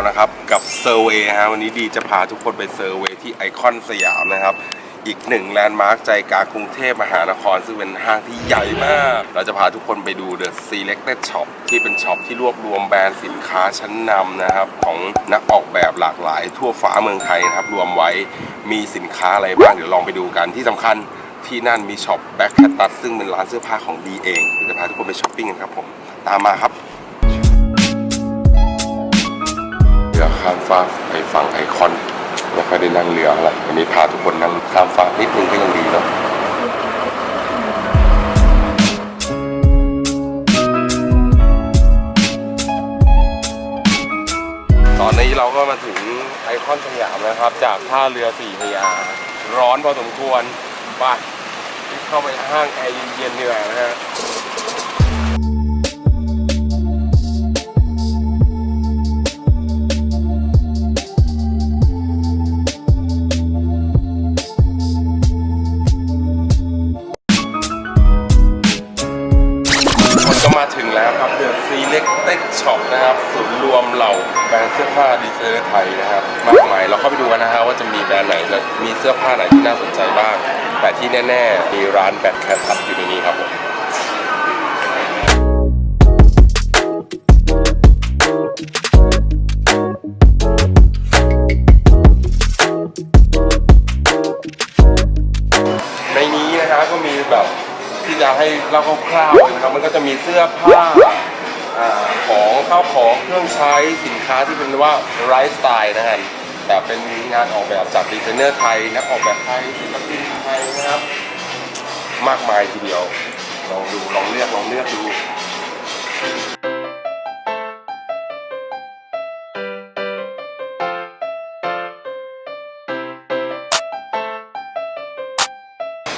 แล้วนะครับ กับเซอร์เวย์ฮะวันนี้ดีจะพาทุกคนไปเซอร์เวย์ที่ไอคอนสยามนะครับ อีกหนึ่งแลนด์มาร์คใจกลางกรุงเทพมหานคร ซึ่งเป็นห้างที่ใหญ่มาก เราจะพาทุกคนไปดู The Selected Shop ที่เป็นช็อปที่รวบรวมแบรนด์สินค้าชั้นนำนะครับ ของนักออกแบบหลากหลายทั่วฟ้าเมืองไทยนะครับ รวมไว้มีสินค้าอะไรบ้างเดี๋ยวลองไปดูกันที่สำคัญที่นั่นมีช็อปแบ็คแคตตัสซึ่งเป็นร้านเสื้อผ้าของดีเองเดี๋ยวจะพาทุกคนไปช้อปปิ้งกันครับผมตามมาครับ รือข้ามฟ้ากไปฝั่งไอคอนไม่ค่อยได้นั่งเรืออะไรวันนี้พาทุกคนนั่งข้ามฟ้ากนิดนึงก็ยังดีเนาะตอนนี้เราก็มาถึงไอคอนสยามนะครับ จากท่าเรือสี่พยาร้อนพอสมควรไปเข้าไปห้างแอร์เย็นๆดีกว่านะฮะ คนก็มาถึงแล้วครับเดอะซีเล็กเต็กช็อปนะครับศูนย์รวมเหล่าแบรนด์เสื้อผ้าดีไซเนอร์ไทยนะครับมากมายเราเข้าไปดูกันนะฮะว่าจะมีแบรนด์ไหนและมีเสื้อผ้าไหนที่น่าสนใจบ้าง แต่ที่แน่ ๆ มีร้านแบทแคททับอยู่ในนี้ครับผม เล่าคร่าวๆเลยนะครับมันก็จะมีเสื้อผ้าอ่าของข้าวของเครื่องใช้สินค้าที่เป็นว่าไลฟ์สไตล์นะครับแต่เป็นงานออกแบบจากดีไซเนอร์ไทยนักออกแบบไทยศิลปินไทยนะครับ มากมายทีเดียวลองดูลองเลือกลองเลือกดู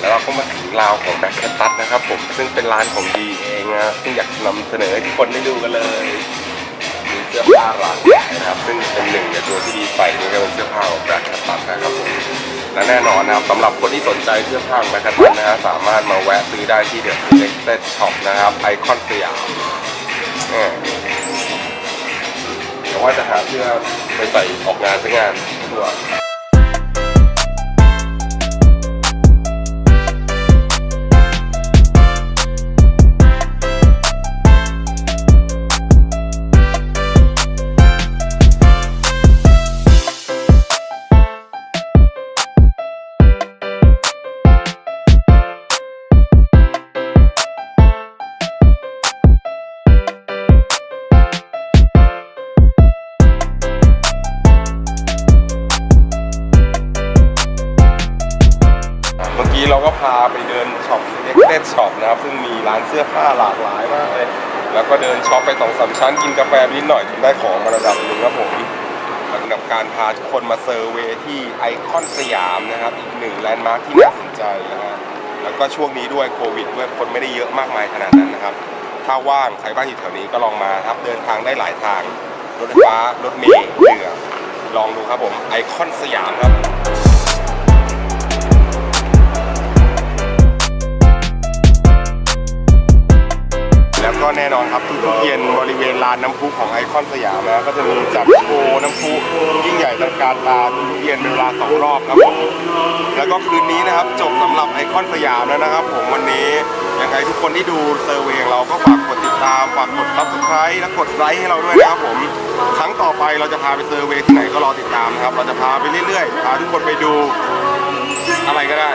แล้วเราก็มาถึงราวของแบ็คแคตัสนะครับผมซึ่งเป็นร้านของดีเองนะซึ่งอยากนำเสนอให้ทุกคนได้ดูกันเลยมีเสื้อผ้าหลากหลายนะครับ ซึ่งเป็นหนึ่งในตัวที่ดีใส่นี่ก็เป็นเสื้อผ้าของแบล็คแคทตันนะครับผมและแน่นอนนะครับสำหรับคนที่สนใจเสื้อผ้าแบล็คแคทตันนะฮะสามารถมาแวะซื้อได้ที่เดอะเล็กเต็ดช็อปนะครับไอคอนสยามเออเดี๋ยวว่าจะหาเสื้อไปใส่ออกงานสักงานทั่ว ก็พาไปเดินช็อปเอ็กเ d ช็อปนะครับ ซึ่งมีร้านเสื้อผ้าหลากหลายมากเลย แล้วก็เดินช็อปไปสองสามชั้นกินกาแฟนิดหน่อยถึงได้ของมาระดับหนึ่งครับผมสำหรับการพาทุกคนมาเซอร์เวที่ไอคอนสยามนะครับ อีกหนึ่งแลนด์มาร์คที่น่าสนใจนะฮะแล้วก็ช่วงนี้ด้วยโควิดด้วยคนไม่ได้เยอะมากมายขนาดนั้นนะครับ ถ้าว่างใครบ้านอยู่แถวนี้ก็ลองมาครับเดินทางได้หลายทางรถไฟฟ้ารถเมล์เรือลองดูครับผมไอคอนสยามครับ น่นอนครับทุกๆเย็นบริเวณลานน้ำพุของไอคอนสยามนะก็จะมีจัดโชว์น้ำพุยิ่งใหญ่ตระการตาทุกเย็นเป็นเวลาสองรอบครับผมแล้วก็คืนนี้นะครับจบสำหรับไอคอนสยามแล้วนะครับ ผมวันนี้ยังไงทุกคนที่ดูเซอร์เวย์ของเราก็ฝากกดติดตามฝากกดซับสไครต์และกดไลค์ให้เราด้วยนะครับผมครั้งต่อไปเราจะพาไปเซอร์เวยที่ไหนก็รอติดตามนะครับ เราจะพาไปเรื่อยๆพาทุกคนไปดูอะไรก็ได้